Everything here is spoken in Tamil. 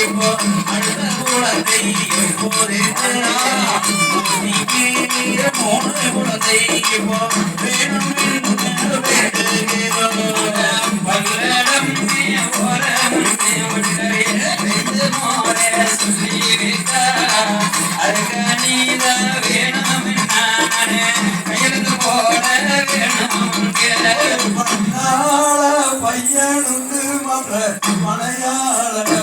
எப்போது மூணு குழந்தை இப்போ வேணும் என்று வேண்டுகிறோம். பல்லடம் ஓரம் அதுக்கு நீதான் வேணும் நானே கையெழுத்து போட வேணும் மலையாள